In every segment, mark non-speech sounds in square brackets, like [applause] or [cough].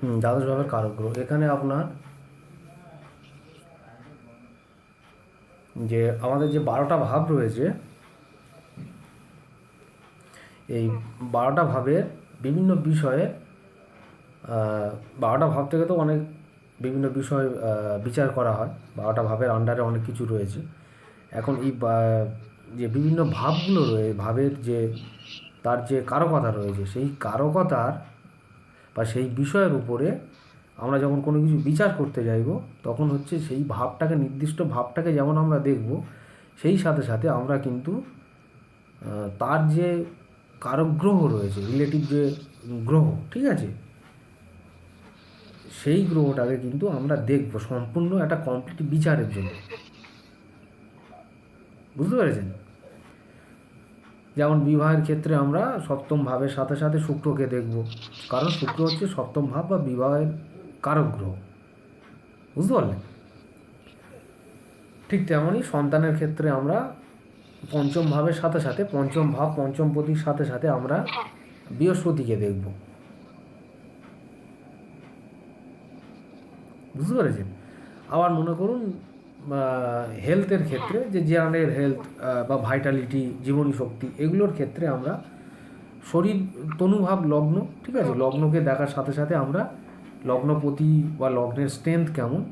হুম, দ্বাদশ ভাবের কারক গ্রহ। এখানে আপনার যে আমাদের যে বারোটা ভাব রয়েছে, এই বারোটা ভাবের বিভিন্ন বিষয়ে বারোটা ভাব থেকে তো অনেক বিভিন্ন বিষয় বিচার করা হয়। বারোটা ভাবের আন্ডারে অনেক কিছু রয়েছে। এখন এই যে বিভিন্ন ভাবগুলো রয়েছে ভাবের যে, তার যে কারকতা রয়েছে, সেই কারকতার বা সেই বিষয়ের উপরে আমরা যখন কোনো কিছু বিচার করতে যাইব, তখন হচ্ছে সেই ভাবটাকে, নির্দিষ্ট ভাবটাকে যেমন আমরা দেখব, সেই সাথে সাথে আমরা কিন্তু তার যে কারক গ্রহ রয়েছে রিলেটিভ যে গ্রহ, ঠিক আছে? সেই গ্রহটাকে কিন্তু আমরা দেখব সম্পূর্ণ একটা কমপ্লিট বিচারের জন্য। বুঝতে পেরেছেন? যেমন বিবাহের ক্ষেত্রে আমরা সপ্তম ভাবের সাথে সাথে শুক্রকে দেখব। কারণ শুক্র হচ্ছে সপ্তম ভাব বা বিবাহের কারক গ্রহ। বুঝতে পারলেন ঠিক তেমনই সন্তানের ক্ষেত্রে আমরা পঞ্চম ভাবের সাথে সাথে, পঞ্চম ভাব, পঞ্চম পতির সাথে সাথে আমরা বৃহস্পতিকে দেখব। বুঝতে পেরেছেন? আবার মনে করুন হেলথের ক্ষেত্রে যে জেনারেল হেলথ বা ভাইটালিটি জীবনী শক্তি এগুলোর ক্ষেত্রে আমরা শরীর তনুভাব লগ্ন ঠিক আছে? লগ্নকে দেখার সাথে সাথে আমরা লগ্নপতি বা লগ্নের স্ট্রেংথ কেমন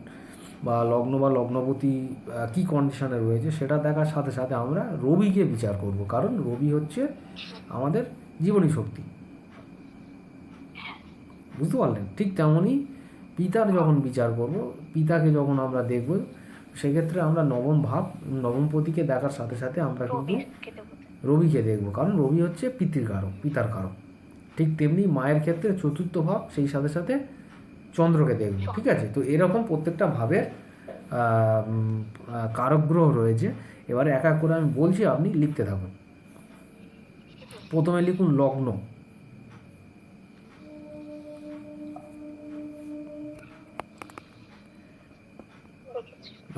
বা লগ্ন বা লগ্নপতি কী কন্ডিশনে রয়েছে সেটা দেখার সাথে সাথে আমরা রবিকে বিচার করব। কারণ রবি হচ্ছে আমাদের জীবনী শক্তি। বুঝতে পারলেন? ঠিক তেমনই পিতার যখন বিচার করব পিতাকে যখন আমরা দেখব সেক্ষেত্রে আমরা নবম ভাব নবমপতিকে দেখার সাথে সাথে আমরা কিন্তু রবিকে দেখব। কারণ রবি হচ্ছে পিতৃ কারক পিতার কারক। ঠিক তেমনি মায়ের ক্ষেত্রে চতুর্থ ভাব সেই সাথে সাথে চন্দ্রকে দেখব ঠিক আছে? তো এরকম প্রত্যেকটা ভাবের কারক গ্রহ রয়েছে। এবারে এক এক করে আমি বলছি আপনি লিখতে থাকুন। প্রথমে লিখুন লগ্ন।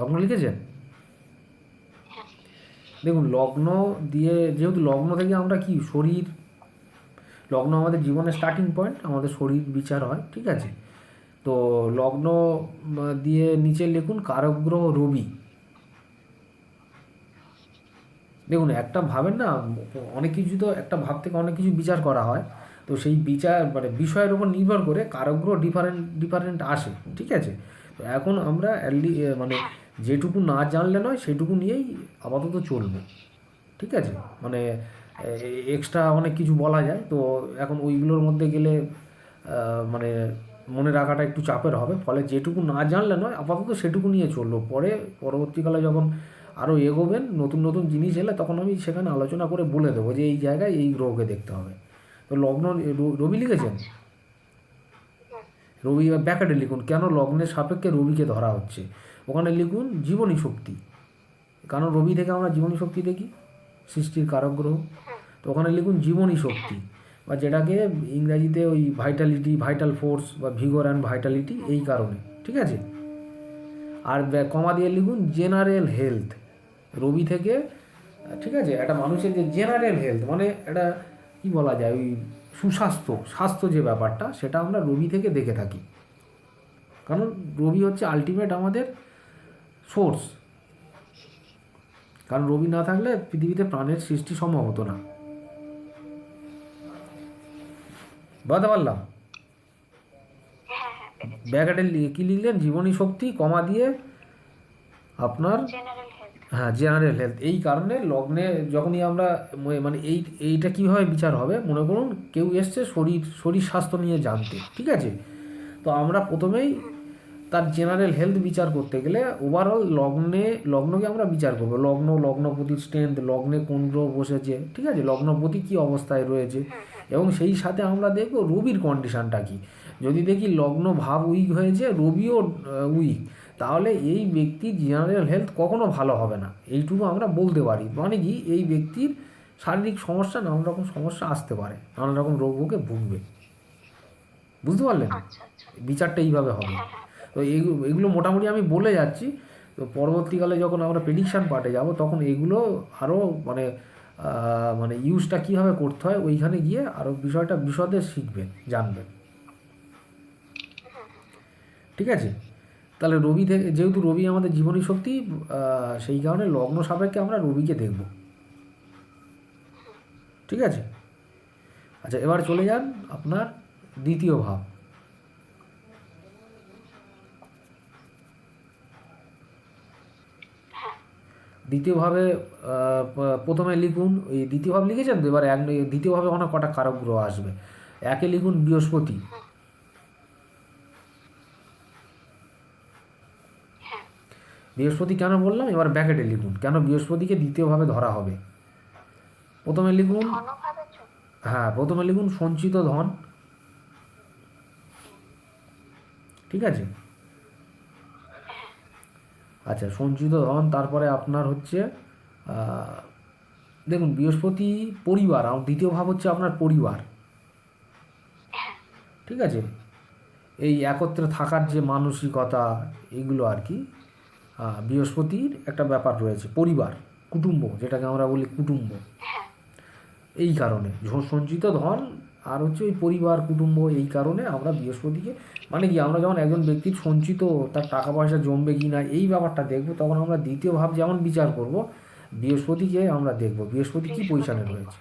লগ্ন লিখেছেন? হ্যাঁ। দেখুন লগ্ন দিয়ে যেহেতু লগ্ন থেকে আমরা কি শরীর লগ্ন আমাদের জীবনের স্টার্টিং পয়েন্ট আমাদের শরীর বিচার হয় ঠিক আছে? তো লগ্ন দিয়ে নিচে লিখুন কারক গ্রহ রবি। দেখুন একটা ভাবেন না অনেক কিছু তো একটা ভাব থেকে অনেক কিছু বিচার করা হয় তো সেই বিচার মানে বিষয়ের উপর নির্ভর করে কারক গ্রহ ডিফারেন্ট ডিফারেন্ট আসে ঠিক আছে? তো এখন আমরা মানে যেটুকু না জানলে নয় সেটুকু নিয়েই আপাতত চলবে। ঠিক আছে? মানে এক্সট্রা অনেক কিছু বলা যায়। তো এখন ওইগুলোর মধ্যে গেলে মানে মনে রাখাটা একটু চাপের হবে। ফলে যেটুকু না জানলে নয় আপাতত সেটুকু নিয়ে চলল। পরে পরবর্তীকালে যখন আরও এগোবেন নতুন নতুন জিনিস এলে তখন আমি সেখানে আলোচনা করে বলে দেবো যে এই জায়গায় এই গ্রহকে দেখতে হবে। তো লগ্ন রবি লিখেছেন? রবি বা ব্যাকেটে লিখুন। কেন লগ্নের সাপেক্ষে রবিকে ধরা হচ্ছে? ওখানে লিখুন জীবনী শক্তি। কারণ রবি থেকে আমরা জীবনী শক্তি দেখি? সৃষ্টির কারক গ্রহ। তো ওখানে লিখুন জীবনী শক্তি। বা যেটাকে ইংরাজিতে ওই ভাইটালিটি ভাইটাল ফোর্স বা ভিগর অ্যান্ড ভাইটালিটি এই কারণে। ঠিক আছে? আর কমা দিয়ে লিখুন জেনারেল হেলথ রবি থেকে, ঠিক আছে? একটা মানুষের যে জেনারেল হেলথ মানে এটা কি বলা যায়, ওই সুস্বাস্থ্য, স্বাস্থ্য যে ব্যাপারটা, সেটা আমরা রবি থেকে দেখে থাকি। কারণ রবি হচ্ছে আলটিমেট আমাদের সোর্স কারণ রবি না থাকলে পৃথিবীতে প্রাণের সৃষ্টি সম্ভব হতো না। বুঝতে পারলাম? লি- কি লিখলেন? জীবনী শক্তি কমা দিয়ে আপনার হ্যাঁ জেনারেল হেলথ এই কারণে লগ্নে যখনই আমরা মানে এই এইটা কীভাবে বিচার হবে মনে করুন কেউ এসছে শরীর শরীর স্বাস্থ্য নিয়ে জানতে ঠিক আছে? তো আমরা প্রথমেই তার জেনারেল হেলথ বিচার করতে গেলে ওভারঅল লগ্নে লগ্নকে আমরা বিচার করব। লগ্ন লগ্নপতির স্ট্রেংথ লগ্নে কোন গ্রহ বসেছে ঠিক আছে? লগ্নপতি কী অবস্থায় রয়েছে? এবং সেই সাথে আমরা দেখব রবির কন্ডিশনটা কি। যদি দেখি লগ্ন ভাব উইক হয়েছে রবিও উইক তাহলে এই ব্যক্তির জেনারেল হেলথ কখনো ভালো হবে না। এইটুকু আমরা বলতে পারি। মানে কি? এই ব্যক্তির শারীরিক সমস্যা নানান রকম সমস্যা আসতে পারে। নানান রকম রোগকে ভুগবে। বুঝতে পারলেন? আচ্ছা আচ্ছা। বিচারটা এইভাবে হবে। হ্যাঁ হ্যাঁ। তো এগুলো মোটামুটি আমি বলে যাচ্ছি। তো পরবর্তীকালে যখন আমরা প্রেডিকশান পার্টে যাব, তখন এগুলো আরও মানে মানে ইউজটা কীভাবে করতে হয়, ওইখানে গিয়ে আরও বিষয়টা বিশদে শিখবেন জানবেন ঠিক আছে? তাহলে রবি থেকে, যেহেতু রবি আমাদের জীবনী শক্তি সেই কারণে লগ্ন সাপেক্ষে আমরা রবিকে দেখব। ঠিক আছে? আচ্ছা এবার চলে যান আপনার দ্বিতীয় ভাব। দ্বিতীয়ভাবে প্রথমে লিখুন ওই দ্বিতীয় ভাব লিখেছেন তো? এবার এক দ্বিতীয়ভাবে অনেক কটা কারক গ্রহ আসবে? একে লিখুন বৃহস্পতি। হ্যাঁ। বৃহস্পতি কেন বললাম? এবার ব্যাকেটে লিখুন। কেন বৃহস্পতিকে দ্বিতীয়ভাবে ধরা হবে? প্রথমে লিখুন হ্যাঁ প্রথমে লিখুন সঞ্চিত ধন। ঠিক আছে? আচ্ছা সঞ্চিত ধন তারপরে আপনার হচ্ছে দেখুন বৃহস্পতি পরিবার আর দ্বিতীয় ভাব হচ্ছে আপনার পরিবার। ঠিক আছে? এই একত্রে থাকার যে মানসিকতা এগুলো আর কি বৃহস্পতির একটা ব্যাপার রয়েছে পরিবার কুটুম্ব যেটাকে আমরা বলি কুটুম্ব। হ্যাঁ। এই কারণে সঞ্চিত ধন আর হচ্ছে ওই পরিবার কুটুম্ব এই কারণে আমরা বৃহস্পতিকে মানে কি আমরা যখন একজন ব্যক্তির সঞ্চিত তার টাকা পয়সা জমবে কি না এই ব্যাপারটা দেখব তখন আমরা দ্বিতীয় ভাব যেমন বিচার করব বৃহস্পতিকে আমরা দেখব। বৃহস্পতি কী পজিশনে রয়েছে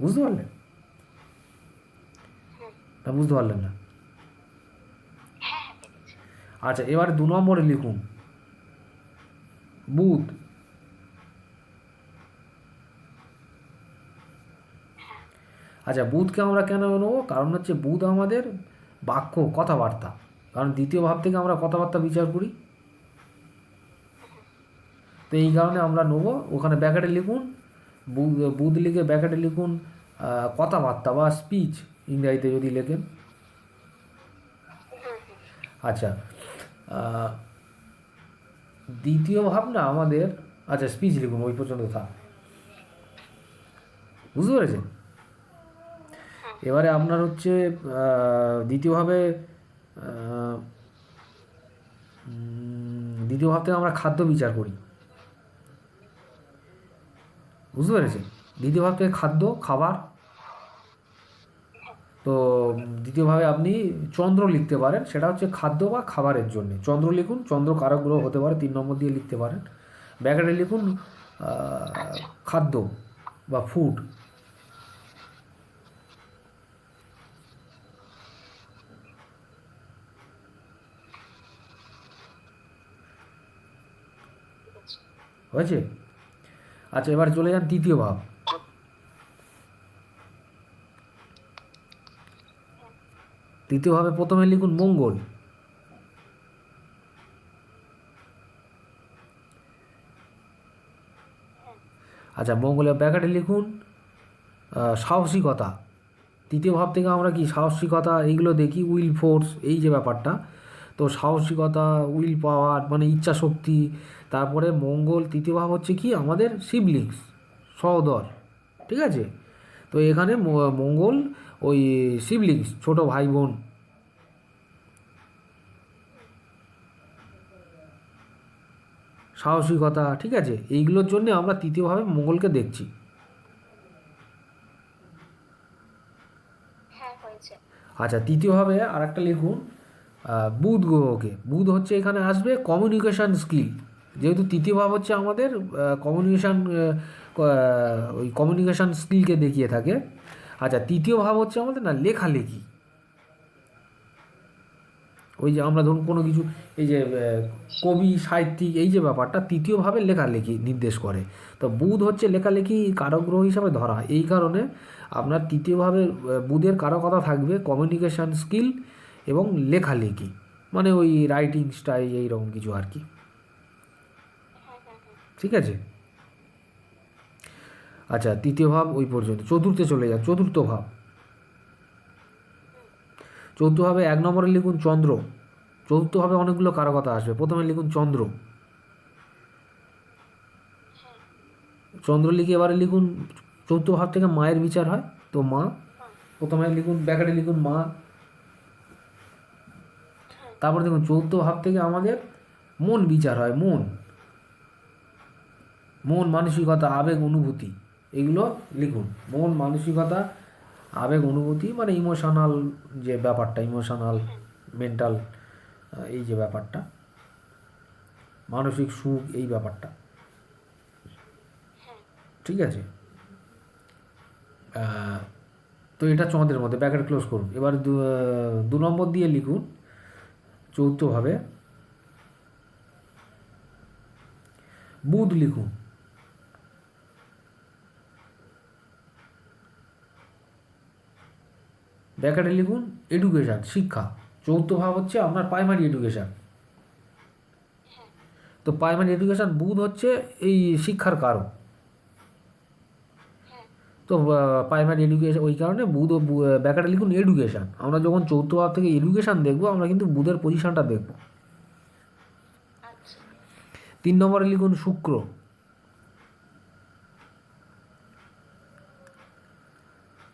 বুঝতে পারলেন? না বুঝতে পারলেন না? আচ্ছা এবার দু নম্বরে লিখুন। বুধ আচ্ছা বুধকে আমরা কেন নেব কারণ হচ্ছে বুধ আমাদের বাক্য, কথাবার্তা। কারণ দ্বিতীয় ভাব থেকে আমরা কথাবার্তা বিচার করি। তো এই কারণে আমরা নেব। ওখানে ব্যাকেটে লিখুন, বুধ লিখে ব্যাকেটে লিখুন কথাবার্তা বা স্পিচ ইংরাজিতে যদি লেখেন। আচ্ছা দ্বিতীয় ভাব না আমাদের আচ্ছা স্পিচ লিখুন, ওই পর্যন্ত থাক। বুঝতে পেরেছেন? এবারে আপনার হচ্ছে দ্বিতীয়ভাবে দ্বিতীয় ভাব থেকে আমরা খাদ্য বিচার করি। বুঝতে পেরেছেন? দ্বিতীয় ভাব থেকে খাদ্য, খাবার, তো দ্বিতীয়ভাবে আপনি চন্দ্র লিখতে পারেন, সেটা হচ্ছে খাদ্য বা খাবারের জন্য। চন্দ্র লিখুন চন্দ্র কারক গ্রহ হতে পারে, তিন নম্বর দিয়ে লিখতে পারেন। ব্যাকেটে লিখুন খাদ্য বা ফুড হয়েছে? আচ্ছা এবার চলে যান তৃতীয় ভাব। তৃতীয় ভাবে প্রথমে লিখুন মঙ্গল। আচ্ছা মঙ্গলের ব্যাকেটে লিখুন সাহসিকতা। তৃতীয় ভাব থেকে আমরা কি সাহসিকতা, এইগুলো দেখি, উইল ফোর্স, এই যে ব্যাপারটা। তো সাহসিকতা উইল পাওয়ার মানে ইচ্ছা শক্তি তারপরে মঙ্গল তৃতীয় ভাব হচ্ছে কি? আমাদের সিবলিংস সহদর ঠিক আছে? তো এখানে মঙ্গল ওই সিবলিংস ছোট ভাই বোন। সাহসিকতা ঠিক আছে? এইগুলোর জন্য আমরা তৃতীয়ভাবে মঙ্গলকে দেখছি। হ্যাঁ আচ্ছা তৃতীয়ভাবে আর একটা লিখুন। বুধ গ্রহকে। বুধ হচ্ছে এখানে আসবে কমিউনিকেশান স্কিল যেহেতু তৃতীয় ভাব হচ্ছে আমাদের কমিউনিকেশান ওই কমিউনিকেশান স্কিলকে দেখিয়ে থাকে। আচ্ছা তৃতীয় ভাব হচ্ছে আমাদের না লেখালেখি। ওই যে আমরা ধরুন কোনো কিছু, এই যে কবি, সাহিত্যিক, এই যে ব্যাপারটা তৃতীয়ভাবে লেখালেখি নির্দেশ করে। তো বুধ হচ্ছে লেখালেখি কারগ্রহ হিসাবে ধরা। এই কারণে আপনার তৃতীয়ভাবে বুধের কারকতা থাকবে কমিউনিকেশান স্কিল এবং লেখালেখি। মানে ওই রাইটিং স্টাইল এইরকম কিছু আর কি। ঠিক আছে? আচ্ছা তৃতীয় ভাব ওই পর্যন্ত। চতুর্থে চলে যান। চতুর্থ ভাব। চতুর্থ ভাবে এক নম্বরে লিখুন চন্দ্র। চতুর্থ ভাবে অনেকগুলো কারকতা আসবে। প্রথমে লিখুন চন্দ্র। চন্দ্র লিখে এবারে লিখুন, চতুর্থ ভাব থেকে মায়ের বিচার হয়। তো মা, প্রথমে লিখুন ব্যাকেটে লিখুন মা তারপর দেখুন চৌদ্দ ভাব থেকে আমাদের মন বিচার হয়, মন। মন মানসিকতা, আবেগ, অনুভূতি, এগুলো লিখুন। মন, মানসিকতা, আবেগ, অনুভূতি মানে ইমোশনাল যে ব্যাপারটা ইমোশনাল মেন্টাল এই যে ব্যাপারটা। মানসিক সুখ, এই ব্যাপারটা। ঠিক আছে? তো এটা চন্দ্রের মধ্যে। ব্যাকেট ক্লোজ করুন। এবার দু নম্বর দিয়ে লিখুন। চৌথভাবে বুধ লিখুন। ব্যাকেটে লিখুন এডুকেশান শিক্ষা। চৌথ ভাব হচ্ছে আপনার প্রাইমারি এডুকেশান হ্যাঁ। তো প্রাইমারি এডুকেশান বুধ হচ্ছে এই শিক্ষার কারণ। তো প্রাইমারি এডুকেশন ওই কারণে বুধ ও ব্যাকেটে লিখুন এডুকেশান আমরা যখন চৌথ ভাব থেকে এডুকেশান দেখব আমরা কিন্তু বুধের পজিশনটা দেখব। আচ্ছা। তিন নম্বরে লিখুন শুক্র।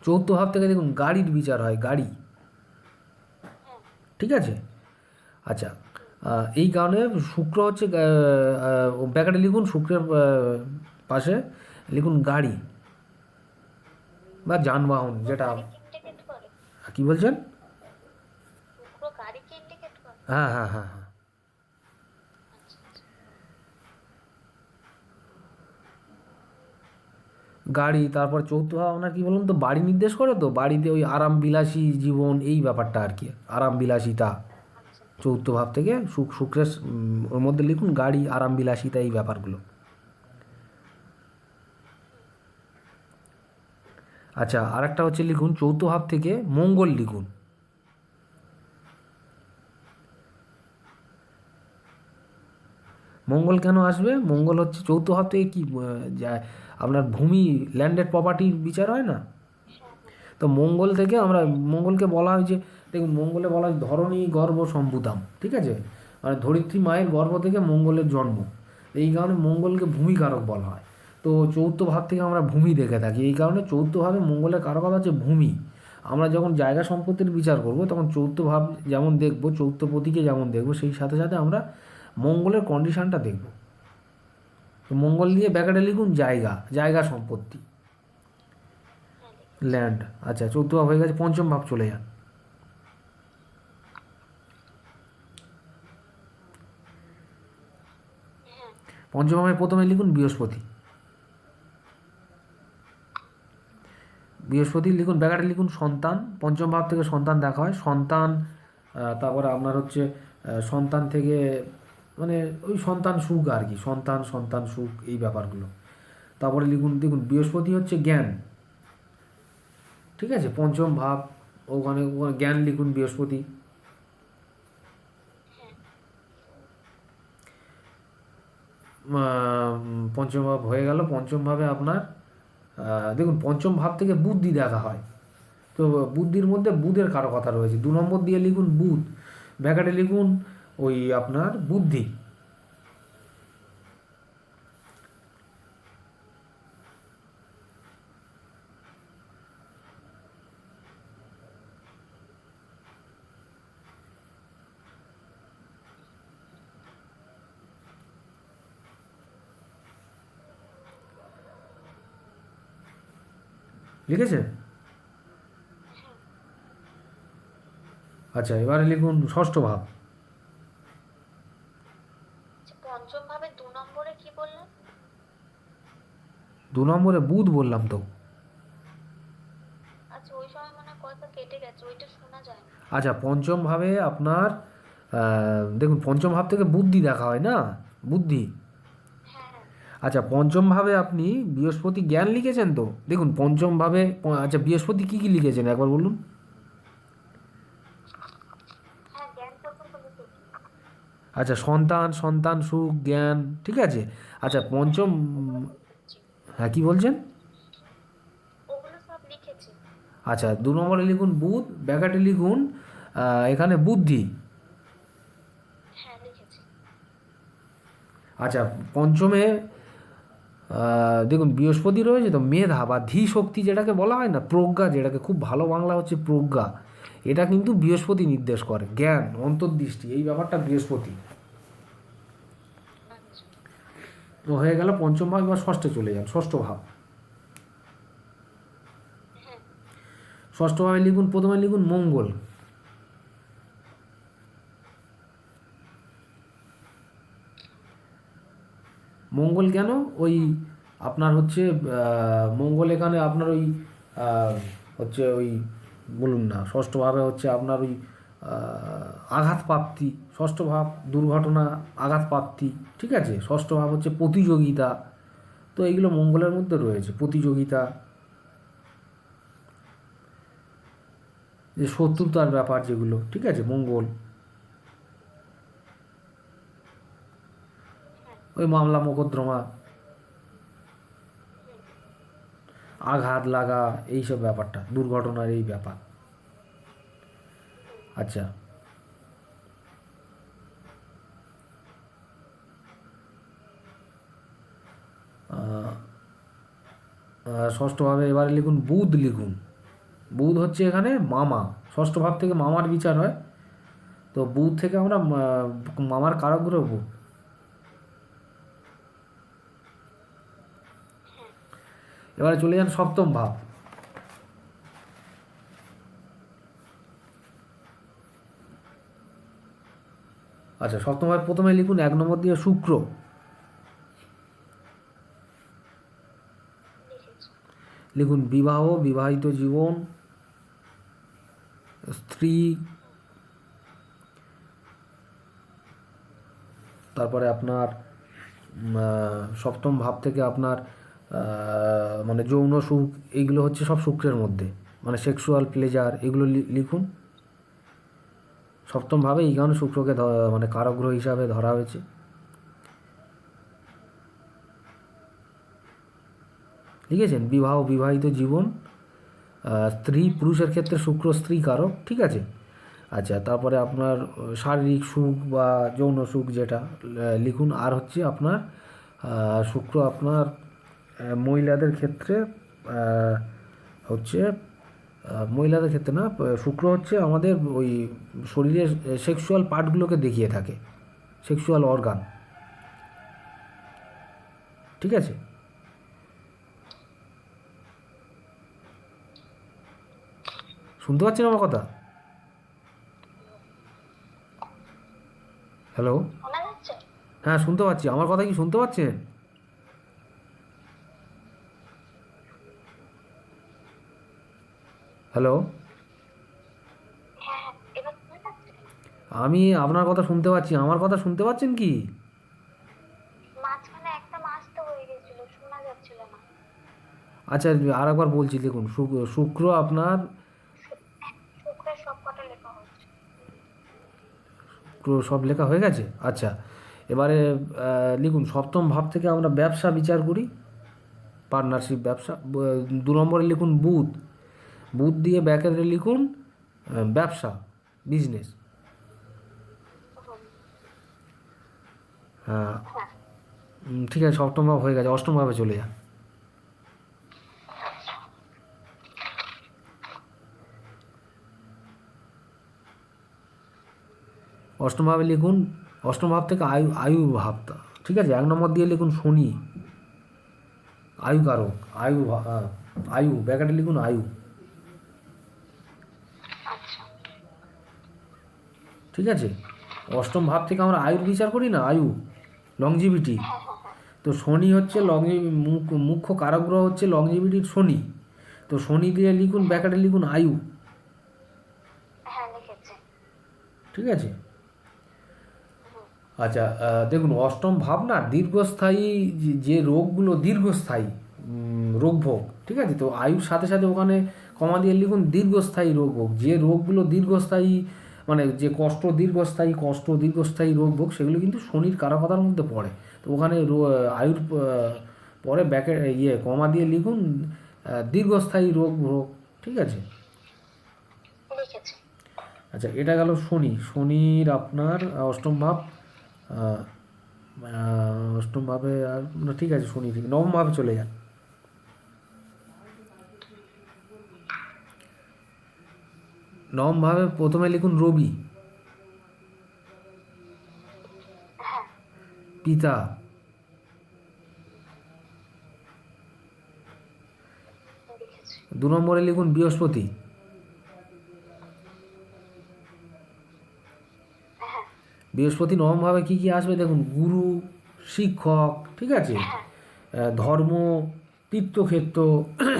চৌথ ভাব থেকে দেখুন গাড়ির বিচার হয় গাড়ি। ঠিক আছে? আচ্ছা এই কারণে শুক্র হচ্ছে ব্যাকেটে লিখুন শুক্রের পাশে লিখুন গাড়ি। বা যানবাহন যেটা কি বলছেন? হ্যাঁ হ্যাঁ হ্যাঁ হ্যাঁ। গাড়ি তারপর চৌথ ভাবনা কি বলুন তো বাড়ি নির্দেশ করে তো? বাড়িতে ওই আরাম বিলাসী জীবন এই ব্যাপারটা আর কি আরাম বিলাসিতা আচ্ছা। চৌথ ভাব থেকে সুখ শুক্রের ওর মধ্যে লিখুন গাড়ি আরাম বিলাসিতা এই ব্যাপারগুলো। আচ্ছা আরেকটা হচ্ছে লিখুন চৌথ ভাব থেকে মঙ্গল লিখুন। মঙ্গল কেন আসবে? মঙ্গল হচ্ছে চৌথ ভাব থেকে কি আপনার ভূমি, ল্যান্ডেড প্রপার্টির বিচার হয় না? তো মঙ্গল থেকে আমরা, মঙ্গলকে বলা হয় যে, দেখুন, মঙ্গলে বলা হয় ধরণী গর্ভ সম্ভুতাম, ঠিক আছে? মানে ধরিত্রী মায়ের গর্ভ থেকে মঙ্গলের জন্ম। এই কারণে মঙ্গলকে ভূমিকারক বলা হয়। তো চৌথ ভাব থেকে আমরা ভূমি দেখে থাকি। এই কারণে চৌথ ভাবে মঙ্গলের কারকতা হচ্ছে ভূমি। আমরা যখন জায়গা সম্পত্তির বিচার করব, তখন চৌথ ভাব যেমন দেখব চৌথ প্রতীকে যেমন দেখব, সেই সাথে সাথে আমরা মঙ্গলের কন্ডিশনটা দেখব। তো মঙ্গল দিয়ে ব্যাকেটে লিখুন, জায়গা জায়গা সম্পত্তি। ল্যান্ড আচ্ছা চৌদ্দ ভাব হয়ে গেছে, পঞ্চম ভাব চলে যান। পঞ্চম ভাবে প্রথমে লিখুন বৃহস্পতি। বৃহস্পতি লিখুন ব্যাগাটে লিখুন সন্তান, পঞ্চম ভাব থেকে সন্তান দেখা হয়। সন্তান তারপরে আপনার হচ্ছে সন্তান থেকে মানে ওই সন্তান সুখ আর কি, সন্তান সন্তান সুখ, এই ব্যাপারগুলো। তারপরে লিখুন, দেখুন, বৃহস্পতি হচ্ছে জ্ঞান। ঠিক আছে? পঞ্চম ভাব, ওখানে ওখানে জ্ঞান লিখুন বৃহস্পতি। পঞ্চম ভাব হয়ে গেল। পঞ্চম ভাবে আপনার দেখুন, পঞ্চম ভাব থেকে বুদ্ধি দেখা হয়। তো বুদ্ধির মধ্যে বুধের কারও কথা রয়েছে। দু নম্বর দিয়ে লিখুন বুধ। ব্যাকাটে লিখুন ওই আপনার বুদ্ধি। লিখেছে? আচ্ছা এবারে লিখুন ষষ্ঠ ভাব। আচ্ছা পঞ্চম ভাবে দু নম্বরে কি বললেন? দু নম্বরে বুধ বললাম তো। আচ্ছা ওই সময় মনে কথা কেটে গেছে ওইটা শোনা যায় আচ্ছা পঞ্চম ভাবে আপনার দেখুন পঞ্চম ভাব থেকে বুদ্ধি দেখা হয় না? বুদ্ধি। আচ্ছা পঞ্চমভাবে আপনি বৃহস্পতি জ্ঞান লিখেছেন তো? দেখুন পঞ্চমভাবে আচ্ছা বৃহস্পতি কী কী লিখেছেন? একবার বলুন। হ্যাঁ আচ্ছা সন্তান সন্তান সুখ জ্ঞান ঠিক আছে? আচ্ছা পঞ্চম হ্যাঁ কি বলছেন? আচ্ছা দু নম্বরে লিখুন বুধ ব্যাকাটে লিখুন এখানে বুদ্ধি। হ্যাঁ আচ্ছা পঞ্চমে দেখুন, বৃহস্পতি রয়েছে তো, মেধা বা ধী শক্তি যেটাকে বলা হয় না, প্রজ্ঞা, যেটাকে খুব ভালো বাংলা হচ্ছে প্রজ্ঞা, এটা কিন্তু বৃহস্পতি নির্দেশ করে, জ্ঞান, অন্তর্দৃষ্টি, এই ব্যাপারটা বৃহস্পতি। তো হয়ে গেল পঞ্চম ভাব এবার ষষ্ঠে চলে যান, ষষ্ঠ ভাব। হ্যাঁ ষষ্ঠ ভাবে লিখুন, প্রথমে লিখুন মঙ্গল। মঙ্গল কেন? ওই আপনার হচ্ছে মঙ্গল এখানে আপনার ওই হচ্ছে ওই বলুন না ষষ্ঠভাবে হচ্ছে আপনার ওই আহ, আঘাত প্রাপ্তি ষষ্ঠ ভাব দুর্ঘটনা আঘাত প্রাপ্তি ঠিক আছে? ষষ্ঠ ভাব হচ্ছে প্রতিযোগিতা তো এইগুলো মঙ্গলের মধ্যে রয়েছে প্রতিযোগিতা। যে শত্রুতার ব্যাপার যেগুলো ঠিক আছে? মঙ্গল। ওই মামলা মোকদ্দমা আঘাত লাগা, এইসব ব্যাপারটা, দুর্ঘটনার এই ব্যাপার। আচ্ছা। ষষ্ঠভাবে এবারে লিখুন, বুধ লিখুন। বুধ হচ্ছে এখানে মামা। ষষ্ঠ ভাব থেকে মামার বিচার হয়। তো বুধ থেকে আমরা মামার কারক গ্রহ বুধ এবারে চলে যান সপ্তম ভাব। আচ্ছা সপ্তম ভাব প্রথমে লিখুন এক নম্বর দিয়ে শুক্র। লিখুন বিবাহ, বিবাহিত জীবন, স্ত্রী, তারপরে আপনার সপ্তম ভাব থেকে আপনার মানে যৌন সুখ, এইগুলো হচ্ছে সব শুক্রের মধ্যে। মানে সেক্সুয়াল প্লেজার এগুলো লিখুন। সপ্তম ভাবে এই কারণে শুক্রকে মানে কারগ্রহ হিসাবে ধরা হয়েছে। ঠিক লিখেছেন, বিবাহ, বিবাহিত জীবন স্ত্রী, পুরুষের ক্ষেত্রে শুক্র স্ত্রী কারক, ঠিক আছে? আচ্ছা তারপরে আপনার শারীরিক সুখ বা যৌন সুখ যেটা লিখুন। আর হচ্ছে আপনার শুক্র আপনার মহিলাদের ক্ষেত্রে হচ্ছে মহিলাদের ক্ষেত্রে না শুক্র হচ্ছে আমাদের ওই শরীরের সেক্সুয়াল পার্টগুলোকে দেখিয়ে থাকে সেক্সুয়াল অর্গান ঠিক আছে? শুনতে পাচ্ছেন আমার কথা? হ্যালো হ্যাঁ শুনতে পাচ্ছি। আমার কথা কি শুনতে পাচ্ছেন? হ্যালো? হ্যাঁ হ্যাঁ আমি আপনার কথা শুনতে পাচ্ছি আমার কথা শুনতে পাচ্ছেন কি? হয়ে আচ্ছা আর একবার বলছি দেখুন শুক- শুক্র আপনার? সব লেখা হচ্ছে শুক্র সব লেখা হয়ে গেছে? আচ্ছা এবারে লিখুন সপ্তম ভাব থেকে আমরা ব্যবসা বিচার করি পার্টনারশিপ ব্যবসা দু নম্বরে লিখুন বুধ। বুধ দিয়ে ব্যাকেটে লিখুন ব্যবসা বিজনেস হ্যাঁ। ঠিক আছে সপ্তম ভাব হয়ে গেছে, অষ্টম ভাবে চলে যান অষ্টম ভাবে লিখুন, অষ্টম ভাব থেকে আয়ু আয়ু ভাবটা। ঠিক আছে, এক নম্বর দিয়ে লিখুন শনি। আয়ু কারক আয়ু আয়ু, ব্যাকেটে লিখুন আয়ু। ঠিক আছে? অষ্টম ভাব থেকে আমরা আয়ুর বিচার করি না? আয়ু লংজিভিটি তো শনি হচ্ছে লংজি মুখ- মুখ্য কারগ্রহ হচ্ছে লংজিভিটির শনি। তো শনি দিয়ে লিখুন ব্যাকেটে লিখুন আয়ু। হ্যাঁ ঠিক আছে? আচ্ছা দেখুন অষ্টম ভাব না দীর্ঘস্থায়ী যে- রোগগুলো দীর্ঘস্থায়ী রোগভোগ। ঠিক আছে? তো আয়ুর সাথে সাথে ওখানে কমা দিয়ে লিখুন দীর্ঘস্থায়ী রোগভোগ। যে রোগগুলো দীর্ঘস্থায়ী মানে যে কষ্ট দীর্ঘস্থায়ী কষ্ট দীর্ঘস্থায়ী রোগ ভোগ সেগুলো কিন্তু শনির কারকতার মধ্যে পড়ে। তো ওখানে আয়ুর পরে ব্যাকে ইয়ে কমা দিয়ে লিখুন দীর্ঘস্থায়ী রোগ ভোগ ঠিক আছে? আচ্ছা এটা গেল শনি। শনির আপনার অষ্টম ভাব অষ্টম ভাবে আর ঠিক আছে শনি ঠিক নবম ভাবে চলে যান। নবম ভাবে প্রথমে লিখুন রবি। হ্যাঁ। পিতা। দু নম্বরে লিখুন বৃহস্পতি। হ্যাঁ। বৃহস্পতি নবম ভাবে কী কী আসবে দেখুন গুরু শিক্ষক ঠিক আছে? ধর্ম তীর্থক্ষেত্র।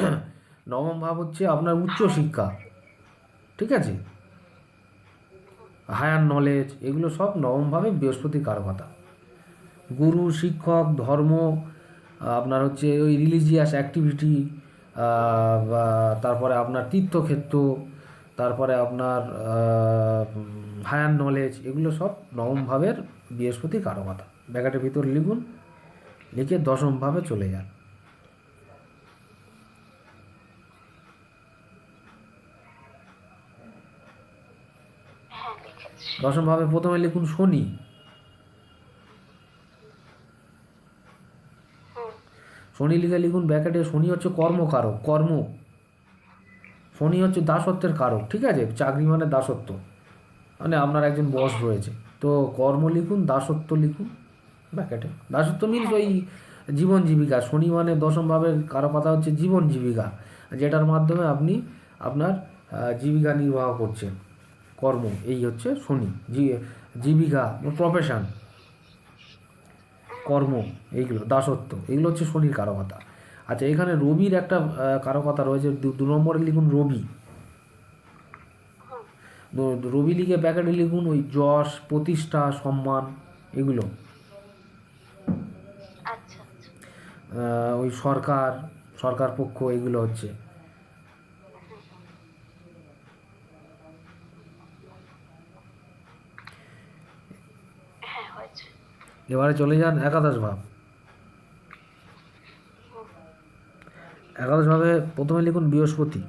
[clears throat] নবম ভাব হচ্ছে আপনার উচ্চশিক্ষা। ঠিক আছে? হায়ার নলেজ এগুলো সব নবমভাবে বৃহস্পতি কারকতা গুরু, শিক্ষক, ধর্ম আপনার হচ্ছে ওই রিলিজিয়াস অ্যাক্টিভিটি তারপরে আপনার তীর্থক্ষেত্র, তারপরে আপনার হায়ার নলেজ এগুলো সব নবম ভাবের বৃহস্পতি কারকতা ব্যাকেটের ভিতর লিখুন, লিখে দশমভাবে চলে যান। দশম ভাবে প্রথমে লিখুন শনি। শনি লিখে লিখুন ব্যাকেটে শনি হচ্ছে কর্মকারক, কর্ম। শনি হচ্ছে দাসত্বের কারক, ঠিক আছে? চাকরি মানে দাসত্ব। মানে আপনার একজন বস রয়েছে। তো কর্ম লিখুন, দাসত্ব লিখুন ব্যাকেটে দাসত্ব মিনস ওই জীবন জীবিকা। শনি মানে দশম ভাবের কারও কথা হচ্ছে জীবন জীবিকা, যেটার মাধ্যমে আপনি আপনার জীবিকা নির্বাহ করছেন। কর্ম এই হচ্ছে শনি জি- জীবিকা প্রফেশন কর্ম এইগুলো দাসত্ব এগুলো হচ্ছে শনির কারকতা। আচ্ছা এখানে রবির একটা কারকতা রয়েছে দু- দু নম্বরে লিখুন রবি। রবি লিখে প্যাকেটে লিখুন ওই যশ প্রতিষ্ঠা সম্মান এগুলো। আচ্ছা আচ্ছা। ওই সরকার সরকার পক্ষ এগুলো হচ্ছে। এবারে চলে যান একাদশ ভাব। একাদশ ভাবে প্রথমে লিখুন বৃহস্পতি।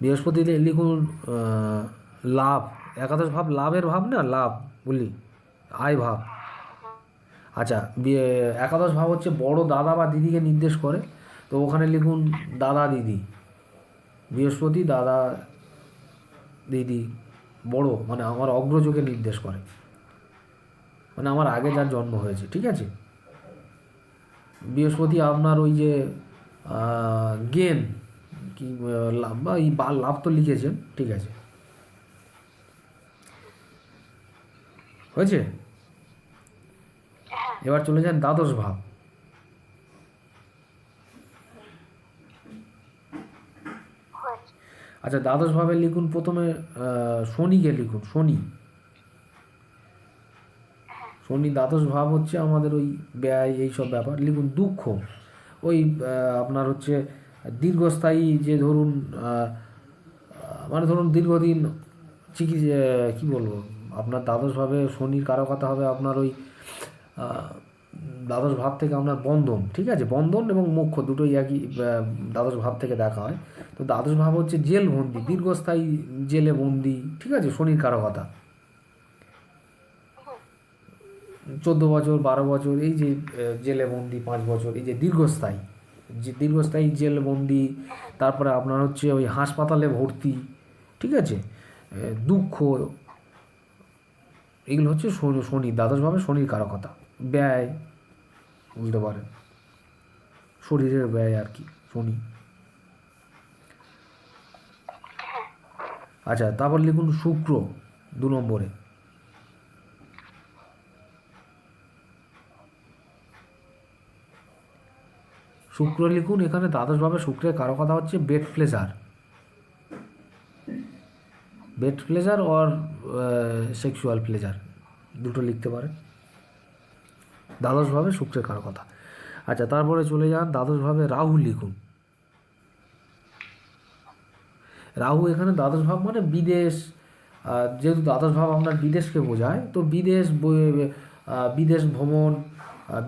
বৃহস্পতি লিখুন লাভ। একাদশ ভাব লাভের ভাব না? লাভ বলি। আয় ভাব। আচ্ছা একাদশ ভাব হচ্ছে বড় দাদা বা দিদিকে নির্দেশ করে। তো ওখানে লিখুন দাদা দিদি। বৃহস্পতি দাদা দিদি বড় মানে আমার অগ্রযোগে নির্দেশ করে। মানে আমার আগে যার জন্ম হয়েছে ঠিক আছে? বৃহস্পতি আপনার ওই যে গেন কি লাভ বা এই বা লাভ তো লিখেছেন ঠিক আছে? হয়েছে? এবার চলে যান দ্বাদশ ভাব হয়েছে আচ্ছা দ্বাদশ ভাবে লিখুন, প্রথমে শনিকে লিখুন, শনি। শনি দ্বাদশ ভাব হচ্ছে আমাদের ওই ব্যয় এইসব ব্যাপার। লিখুন, দুঃখ। ওই আপনার হচ্ছে দীর্ঘস্থায়ী যে ধরুন মানে ধরুন দীর্ঘদিন চিকিৎসা কী বলব? আপনার দ্বাদশভাবে শনির কারও কথা হবে, আপনার ওই দ্বাদশ ভাব থেকে আপনার বন্ধন, ঠিক আছে? বন্ধন এবং মোক্ষ দুটোই একই দ্বাদশ ভাব থেকে দেখা হয়। তো দ্বাদশ ভাব হচ্ছে জেল বন্দি, দীর্ঘস্থায়ী জেলে বন্দি, ঠিক আছে? শনির কারকতা। চোদ্দ বছর, বারো বছর, এই যে জেলে বন্দি, পাঁচ বছর, এই যে দীর্ঘস্থায়ী যে দীর্ঘস্থায়ী জেল বন্দি, তারপরে আপনার হচ্ছে ওই হাসপাতালে ভর্তি, ঠিক আছে? দুঃখ, এগুলো হচ্ছে শনি দ্বাদশভাবে শনির কারকতা। ব্যয় বলতে পারেন শরীরের ব্যয় আর কি, শনি। আচ্ছা তারপর লিখুন শুক্র দু নম্বরে। শুক্র লিখুন, এখানে দ্বাদশভাবে শুক্রের কারও কথা হচ্ছে bed pleasure. Bed pleasure or sexual pleasure, দুটো লিখতে পারেন। দ্বাদশভাবে শুক্রের কারও কথা। আচ্ছা তারপরে চলে যান দ্বাদশভাবে রাহু লিখুন। রাহু এখানে দ্বাদশ ভাব মানে বিদেশ যেহেতু দ্বাদশ ভাব আপনার বিদেশকে বোঝায় তো বিদেশ বিদেশ ভ্রমণ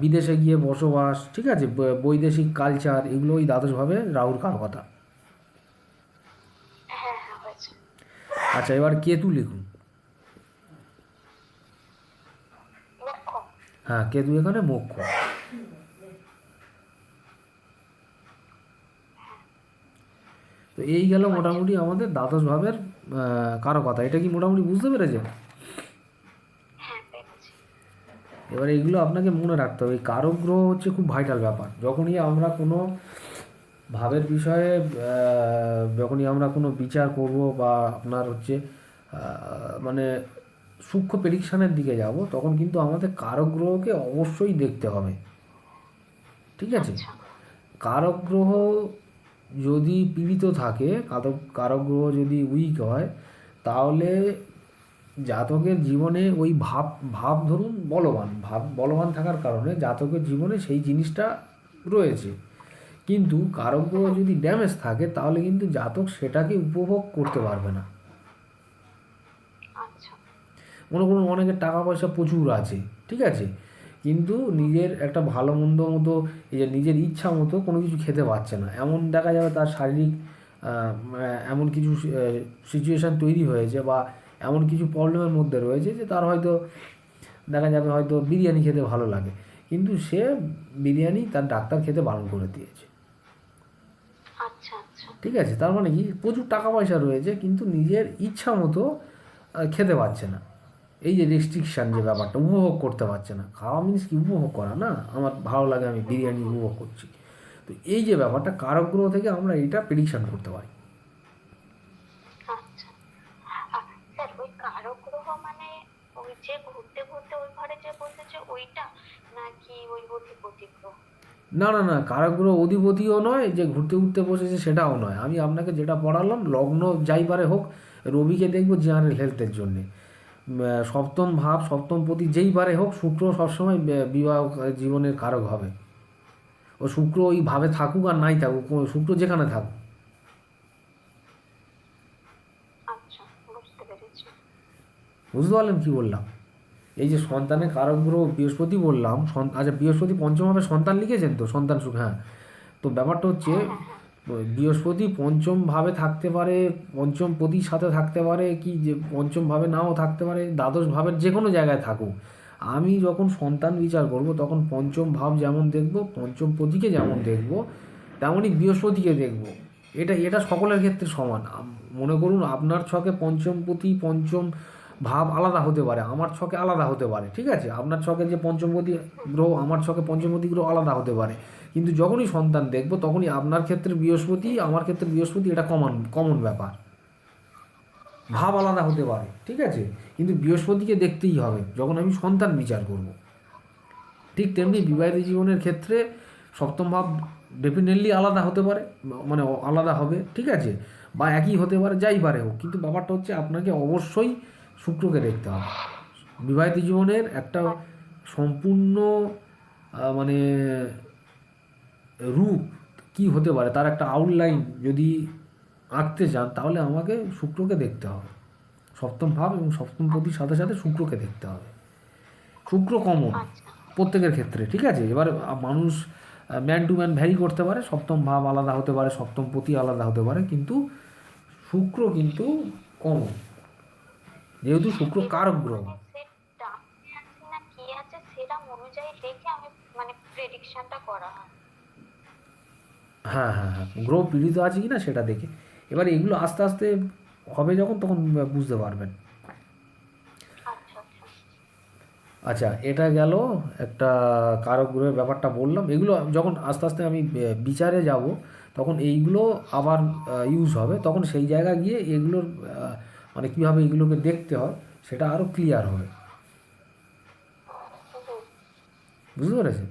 বিদেশে গিয়ে বসবাস ঠিক আছে বৈদেশিক কালচার এগুলো ওই দ্বাদশভাবে রাহুর কারও কথা। হ্যাঁ হ্যাঁ আচ্ছা এবার কেতু লিখুন। হ্যাঁ কেতু এখানে? মোক্ষ তো এই গেল মোটামুটি আমাদের দ্বাদশ ভাবের কারও কথা। এটা কি মোটামুটি বুঝতে পেরেছেন হ্যাঁ এবার এইগুলো আপনাকে মনে রাখতে হবে। কারক গ্রহ হচ্ছে খুব ভাইটাল ব্যাপার। যখনই আমরা কোনো ভাবের বিষয়ে যখনই আমরা কোনো বিচার করব বা আপনার হচ্ছে মানে সূক্ষ্ম প্রেডিকশানের দিকে যাব তখন কিন্তু আমাদের কারক গ্রহকে অবশ্যই দেখতে হবে। ঠিক আছে? আচ্ছা। কারক গ্রহ যদি পীড়িত থাকে কারক কারক গ্রহ যদি উইক হয় তাহলে জাতকের জীবনে ওই ভাব ভাব ধরুন বলবান ভাব বলবান থাকার কারণে জাতকের জীবনে সেই জিনিসটা রয়েছে। কিন্তু কারক গ্রহ যদি ড্যামেজ থাকে তাহলে কিন্তু জাতক সেটাকে উপভোগ করতে পারবে না। মনে করুন অনেকের টাকা পয়সা প্রচুর আছে ঠিক আছে? কিন্তু নিজের একটা ভালো মন্দ মতো এই যে নিজের ইচ্ছা মতো কোনো কিছু খেতে পারছে না। এমন দেখা যাবে তার শারীরিক এমন কিছু সিচুয়েশান তৈরি হয়েছে বা এমন কিছু প্রবলেমের মধ্যে রয়েছে যে তার হয়তো দেখা যাবে হয়তো বিরিয়ানি খেতে ভালো লাগে। কিন্তু সে বিরিয়ানি তার ডাক্তার খেতে বারণ করে দিয়েছে। আচ্ছা আচ্ছা। ঠিক আছে? তার মানে কি? প্রচুর টাকা পয়সা রয়েছে কিন্তু নিজের ইচ্ছা মতো খেতে পারছে না। এই যে রেস্ট্রিকশান যে ব্যাপারটা উপভোগ করতে পারছে না। খাওয়া মিন্স কি? উপভোগ করা না? আমার ভালো লাগে আমি বিরিয়ানি উপভোগ করছি। তো এই যে ব্যাপারটা কারক গ্রহ থেকে আমরা এটা প্রেডিকশান করতে পারি। আচ্ছা। মানে না না না কারক গ্রহ অধিপতিও নয় যে ঘুরতে ঘুরতে বসেছে সেটাও নয়। আমি আপনাকে যেটা পড়ালাম লগ্ন যাই পারে হোক রবিকে দেখব জেনারেল হেলথের জন্যে। সপ্তম ভাব সপ্তম প্রতি যেই পারে হোক শুক্র সবসময় বিবাহ জীবনের কারক হবে। ও শুক্র ওই ভাবে থাকুক আর নাই থাকুক শুক্র যেখানে থাকুক। আচ্ছা বুঝতে পারলেন কি বললাম? এই যে সন্তানের কারক গ্রহ বৃহস্পতি বললাম আচ্ছা বৃহস্পতি পঞ্চমভাবে সন্তান লিখেছেন তো? সন্তান সুখ হ্যাঁ। তো ব্যাপারটা হচ্ছে ওই বৃহস্পতি পঞ্চম ভাবে থাকতে পারে, পঞ্চম পতির সাথে থাকতে পারে, কি যে পঞ্চম ভাবে নাও থাকতে পারে, দ্বাদশ ভাবের যে কোনো জায়গায় থাকুক। আমি যখন সন্তান বিচার করব, তখন পঞ্চম ভাব যেমন দেখব, পঞ্চম পতিকে যেমন দেখব তেমনই বৃহস্পতিকে দেখব। এটা এটা সকলের ক্ষেত্রে সমান। মনে করুন আপনার ছকে পঞ্চম পতি, পঞ্চম ভাব আলাদা হতে পারে, আমার ছকে আলাদা হতে পারে, ঠিক আছে? আপনার ছকে যে পঞ্চমপতি গ্রহ, আমার ছকে পঞ্চমপতি গ্রহ আলাদা হতে পারে। কিন্তু যখনই সন্তান দেখব, তখনই আপনার ক্ষেত্রে বৃহস্পতি, আমার ক্ষেত্রে বৃহস্পতি এটা কমন কমন ব্যাপার। ভাব আলাদা হতে পারে, ঠিক আছে? কিন্তু বৃহস্পতিকে দেখতেই হবে, যখন আমি সন্তান বিচার করব। ঠিক তেমনি বিবাহিত জীবনের ক্ষেত্রে সপ্তম ভাব ডেফিনেটলি আলাদা হতে পারে মানে আলাদা হবে, ঠিক আছে? বা একই হতে পারে, যাই পারে হোক, কিন্তু ব্যাপারটা হচ্ছে আপনাকে অবশ্যই শুক্রকে দেখতে হবে। বিবাহিত জীবনের একটা সম্পূর্ণ মানে রূপ কি হতে পারে? তার একটা আউটলাইন যদি আঁকতে চান তাহলে আমাকে শুক্রকে দেখতে হবে। সপ্তম ভাব এবং সপ্তম পতির সাথে সাথে শুক্রকে দেখতে হবে। শুক্র কমন আচ্ছা। প্রত্যেকের ক্ষেত্রে ঠিক আছে? এবার মানুষ ম্যান টু ম্যান ভ্যারি করতে পারে। সপ্তম ভাব আলাদা হতে পারে সপ্তম পতি আলাদা হতে পারে কিন্তু শুক্র কিন্তু কমন। যেহেতু শুক্র কারক গ্রহ। সেটা অনুযায়ী দেখে আমি মানে প্রেডিকশনটা করা হয়। হ্যাঁ হ্যাঁ হ্যাঁ। গ্রহ পীড়িত আছে কি না সেটা দেখে। এবার এগুলো আস্তে আস্তে হবে যখন তখন বুঝতে পারবেন। আচ্ছা আচ্ছা। আচ্ছা এটা গেল একটা কারক গ্রহের ব্যাপারটা বললাম। এগুলো যখন আস্তে আস্তে আমি বিচারে যাব তখন এইগুলো আবার ইউজ হবে। তখন সেই জায়গায় গিয়ে এগুলোর মানে কীভাবে এগুলোকে দেখতে হয় সেটা আরও ক্লিয়ার হবে। বুঝতে পেরেছেন?